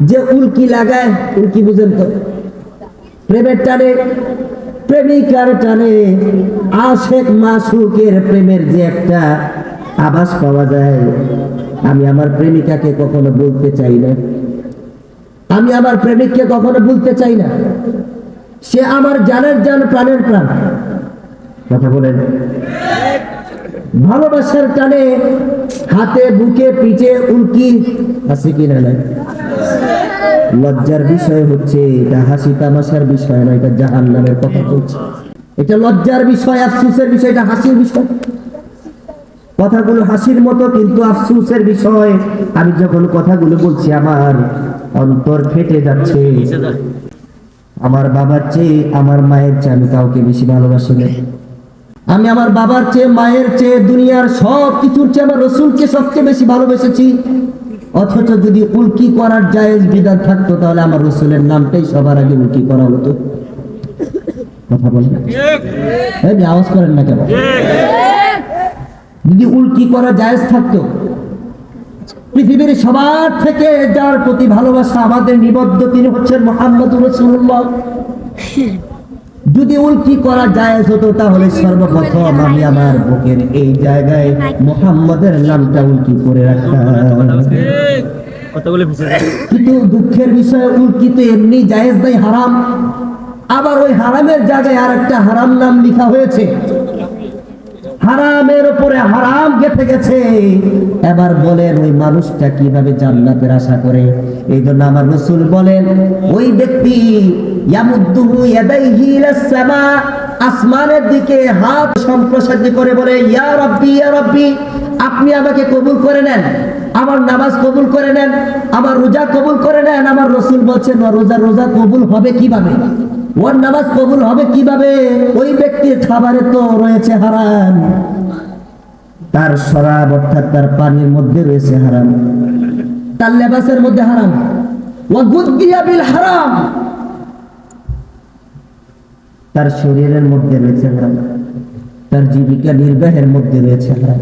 যে উল্কি লাগায়, উল্কি বুঝেন তো। প্রেমের টানে, প্রেমিকার টানে, আশেক মাসুকের প্রেমের যে একটা আভাস পাওয়া যায়, আমি আমার প্রেমিকাকে কখনো বলতে চাই না। আমি আমার প্রেমিককে কখনো বলতে চাই না। সে আমার জানের জান, প্রাণের প্রাণ। কথা বলেন। ভালোবাসার টানে, হাতে, বুকে, পিঠে, উল্কি, আছে কি না নাই? লজ্জার বিষয় হচ্ছে, এটা হাসি তামাশার বিষয় না, এটা জাহান নামের কথা বলছে। এটা লজ্জার বিষয়, আফসুসের বিষয়, এটা হাসির বিষয়। কথাগুলো হাসির মতো, কিন্তু আফসুসের বিষয়। আমি যখন কথাগুলো বলছি, আমার অন্তর ফেটে যাচ্ছে। আমার বাবার চেয়ে আমার মায়ের চেয়ে আমি কাউকে বেশি ভালোবাসি না। আমি আমার বাবার চেয়ে, মায়ের চেয়ে, দুনিয়ার সব কিছুর চেয়ে আমার রসুলকে সবচেয়ে বেশি ভালোবেসেছি। অথচ যদি উল্কি করার জায়েজ বিধান থাকতো, তাহলে আমার রসুলের নামটাই সবার আগে উল্কি করা হতো। কথা বলেন আওয়াজ করেন না কেন? যদি উল্কি করা জায়েজ থাকতো, পৃথিবীর সবার থেকে যার প্রতি ভালোবাসা আমাদের নিবদ্ধ তিনি হচ্ছেন মোহাম্মদ রসুল্লাহ যদি উল্টি করা যায় হতো তাহলে সর্বপ্রথম আমি আমার বুকের এই জায়গায় মোহাম্মদের নামটা উল্টি করে রাখতাম। কিন্তু দুঃখের বিষয় উল্টি তো এমনি জায়েজ নাই হারাম। আবার ওই হারামের জায়গায় আর একটা হারাম নাম লিখা হয়েছে। হারামের উপরে হারাম গেথে গেছে। এবার বলেন, ওই মানুষটা কীভাবে জান্নাতের আশা করে? এই জন্য আমার রসুল বলেন, ওই ব্যক্তি আসমানের দিকে হাত সম্প্রসারিত করে বলে, ইয়া রাব্বি ইয়া রাব্বি, আপনি আমাকে কবুল করে নেন, আমার নামাজ কবুল করে নেন, আমার রোজা কবুল করে নেন। আমার রসুল বলছেন রোজা রোজা কবুল হবে কীভাবে? ওর নামাজ কবুল হবে কীভাবে? ওই ব্যক্তির খাবারে তো রয়েছে হারাম। তার শরাব অর্থাৎ তার পানির মধ্যে রয়েছে হারাম। তার লেবাসের মধ্যে হারাম। হারাম। তার শরীরের মধ্যে রয়েছে হারাম। তার জীবিকা নির্বাহের মধ্যে রয়েছে হারাম।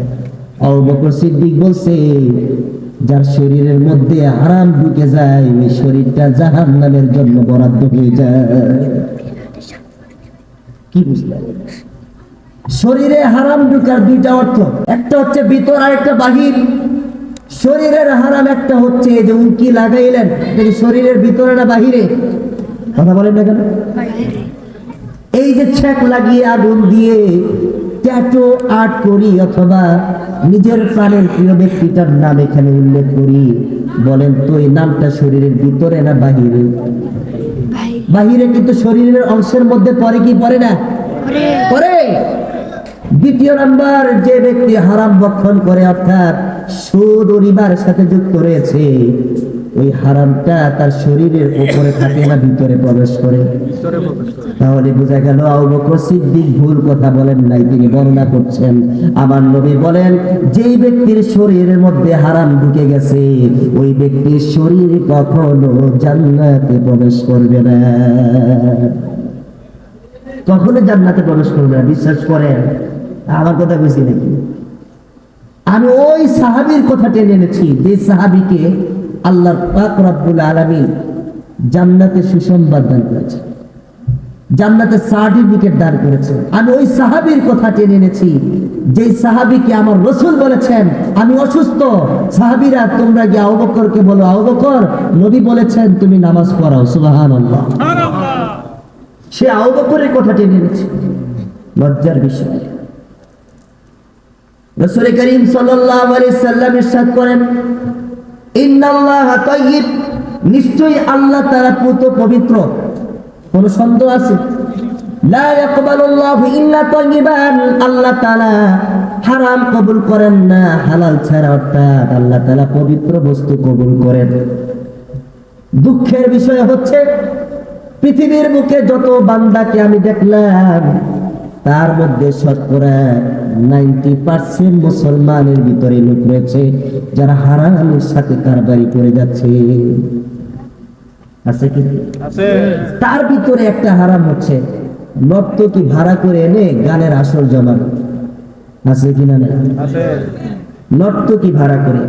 আবু বকর সিদ্দিক বলছে, যার শরীরের মধ্যে হারাম ঢুকে যায় ওই শরীরটা জাহান নামের জন্য বরাদ্দ হয়ে যায়। শরীরে হারাম ঢুকার দুইটা অর্থ। একটা হচ্ছে ভিতর আর একটা বাহির। শরীরের হারাম একটা হচ্ছে যে উল্কি লাগাইলেন শরীরের ভিতরে না বাহিরে? কথা বলেন না কেন? এই যে ছ্যাক লাগিয়ে আগুন দিয়ে ট্যাটু আর্ট করি অথবা নিজের প্রাণের প্রিয় ব্যক্তিটার নাম এখানে উল্লেখ করি, বলেন তো এই নামটা শরীরের ভিতরে না বাহিরে? বাহিরে কিন্তু শরীরের অংশের মধ্যে পরে কি পরে না? পরে দ্বিতীয় নাম্বার যে ব্যক্তি হারাম ভক্ষণ করে অর্থাৎ সুদ ও রিবার সাথে যুক্ত রয়েছে ওই হারামটা তার শরীরের উপরে থাকে না ভিতরে প্রবেশ করে। তাহলে বোঝা গেল সিদ্দিক ভুল কথা বলেন নাই তিনি বর্ণনা করছেন। আমার নবী বলেন যেই ব্যক্তির শরীরের মধ্যে হারাম ঢুকে গেছে ওই ব্যক্তির শরীর কখনো জান্নাতে প্রবেশ করবে না। কখনো জান্নাতে প্রবেশ করবে না বিশ্বাস করেন। আমার কথা বুঝি নাকি? আমি ওই সাহাবীর কথা টেনে এনেছি যে সাহাবীকে আল্লাহ পাক রব্বুল আলামিন জান্নাতে সুসংবাদ দান করেছে জান্নাতের সার্টিফিকেট দান করেছে আমি ওই সাহাবীর কথা টেনে এনেছি যে সাহাবীকে আমার রসুল বলেছেন আমি অসুস্থ। সাহাবীরা তোমরা গিয়ে আবু বকরকে বলো আবু বকর নবী বলেছেন তুমি নামাজ পড়াও সুবহানাল্লাহ। সে আবু বকরের কথা টেনে এনেছে। লজ্জার বিষয়। রসুল করিম সাল্লাল্লাহু আলাইহি সাল্লাম ইরশাদ করেন নিশ্চয়ই আল্লাহ তাআলা পুত পবিত্র। কোন সন্দেহ আছে? লা আল্লাহ হারাম কবুল করেন না, হালাল আল্লাহ পবিত্র বস্তু কবুল করেন। দুঃখের বিষয় হচ্ছে, পৃথিবীর বুকে যত বান্দাকে আমি দেখলাম তার মধ্যে শতকরা নাইনটি পার্সেন্ট মুসলমানের ভিতরে লোক রয়েছে যারা হারামের সাথে কারবারি করে যাচ্ছে। আছে কি? তার ভিতরে একটা হারাম হচ্ছে। নর্তকী ভাড়া করে এনে গানের আসর জমানো? আছে কিনা না নর্তকী ভাড়া করে?